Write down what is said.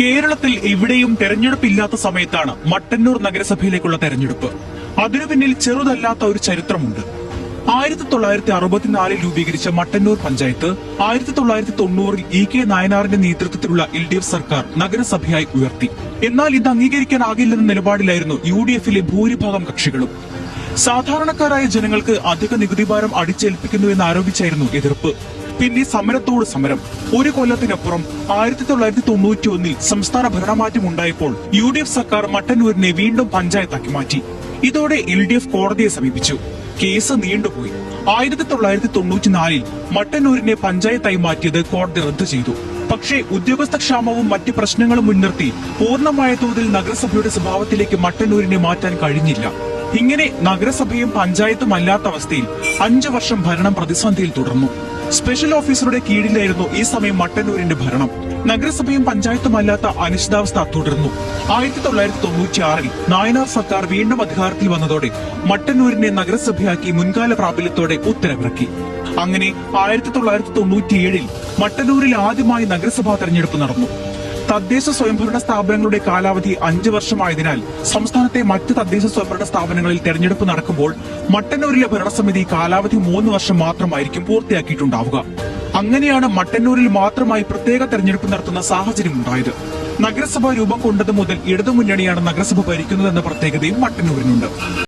കേരളത്തിൽ എവിടെയും തെരഞ്ഞെടുപ്പില്ലാത്ത സമയത്താണ് മട്ടന്നൂർ നഗരസഭയിലേക്കുള്ള തെരഞ്ഞെടുപ്പ്. അതിനു പിന്നിൽ ചെറുതല്ലാത്ത ഒരു ചരിത്രമുണ്ട്. ആയിരത്തി തൊള്ളായിരത്തി അറുപത്തിനാലിൽ രൂപീകരിച്ച മട്ടന്നൂർ പഞ്ചായത്ത് ആയിരത്തി തൊള്ളായിരത്തി തൊണ്ണൂറിൽ ഇ കെ നായനാറിന്റെ നേതൃത്വത്തിലുള്ള എൽ ഡി എഫ് സർക്കാർ നഗരസഭയായി ഉയർത്തി. എന്നാൽ ഇത് അംഗീകരിക്കാനാകില്ലെന്ന നിലപാടിലായിരുന്നു യു ഡി എഫിലെ ഭൂരിഭാഗം കക്ഷികളും. സാധാരണക്കാരായ ജനങ്ങൾക്ക് അധിക നികുതി ഭാരം അടിച്ചേൽപ്പിക്കുന്നു എന്ന് ആരോപിച്ചായിരുന്നു എതിർപ്പ്. പിന്നെ സമരത്തോട് സമരം. ഒരു കൊല്ലത്തിനപ്പുറം ആയിരത്തി തൊള്ളായിരത്തി തൊണ്ണൂറ്റി ഒന്നിൽ സംസ്ഥാന ഭരണമാറ്റം ഉണ്ടായപ്പോൾ യു ഡി എഫ് സർക്കാർ മട്ടന്നൂരിനെ വീണ്ടും പഞ്ചായത്താക്കി മാറ്റി. ഇതോടെ എൽ ഡി എഫ് കോടതിയെ സമീപിച്ചു. കേസ് നീണ്ടുപോയി. ആയിരത്തി തൊള്ളായിരത്തി തൊണ്ണൂറ്റിനാലിൽ മട്ടന്നൂരിനെ പഞ്ചായത്തായി മാറ്റിയത് കോടതി റദ്ദു ചെയ്തു. പക്ഷേ ഉദ്യോഗസ്ഥ ക്ഷാമവും മറ്റ് പ്രശ്നങ്ങളും മുൻനിർത്തി പൂർണമായ തോതിൽ നഗരസഭയുടെ സ്വഭാവത്തിലേക്ക് മട്ടന്നൂരിനെ മാറ്റാൻ കഴിഞ്ഞില്ല. ഇങ്ങനെ നഗരസഭയും പഞ്ചായത്തും അല്ലാത്ത അവസ്ഥയിൽ അഞ്ചു വർഷം ഭരണം പ്രതിസന്ധിയിൽ തുടർന്നു. സ്പെഷ്യൽ ഓഫീസറുടെ കീഴിലായിരുന്നു ഈ സമയം മട്ടന്നൂരിന്റെ ഭരണം. നഗരസഭയും പഞ്ചായത്തും അല്ലാത്ത അനിശ്ചിതാവസ്ഥ തുടർന്നു. ആയിരത്തി തൊള്ളായിരത്തി തൊണ്ണൂറ്റിയാറിൽ നായനാർ സർക്കാർ വീണ്ടും അധികാരത്തിൽ വന്നതോടെ മട്ടന്നൂരിനെ നഗരസഭയാക്കി മുൻകാല പ്രാബല്യത്തോടെ ഉത്തരവിറക്കി. അങ്ങനെ ആയിരത്തി തൊള്ളായിരത്തി തൊണ്ണൂറ്റിയേഴിൽ മട്ടന്നൂരിൽ ആദ്യമായി നഗരസഭാ തെരഞ്ഞെടുപ്പ് നടന്നു. തദ്ദേശ സ്വയംഭരണ സ്ഥാപനങ്ങളുടെ കാലാവധി അഞ്ച് വർഷമായതിനാൽ സംസ്ഥാനത്തെ മറ്റ് തദ്ദേശ സ്വയംഭരണ സ്ഥാപനങ്ങളിൽ തെരഞ്ഞെടുപ്പ് നടക്കുമ്പോൾ മട്ടന്നൂരിലെ ഭരണസമിതി കാലാവധി മൂന്ന് വർഷം മാത്രമായിരിക്കും പൂർത്തിയാക്കിയിട്ടുണ്ടാവുക. അങ്ങനെയാണ് മട്ടന്നൂരിൽ മാത്രമായി പ്രത്യേക തെരഞ്ഞെടുപ്പ് നടത്തുന്ന സാഹചര്യം ഉണ്ടായത്. നഗരസഭ രൂപം കൊണ്ടത് മുതൽ ഇടതുമുന്നണിയാണ് നഗരസഭ ഭരിക്കുന്നതെന്ന പ്രത്യേകതയും മട്ടന്നൂരിനുണ്ട്.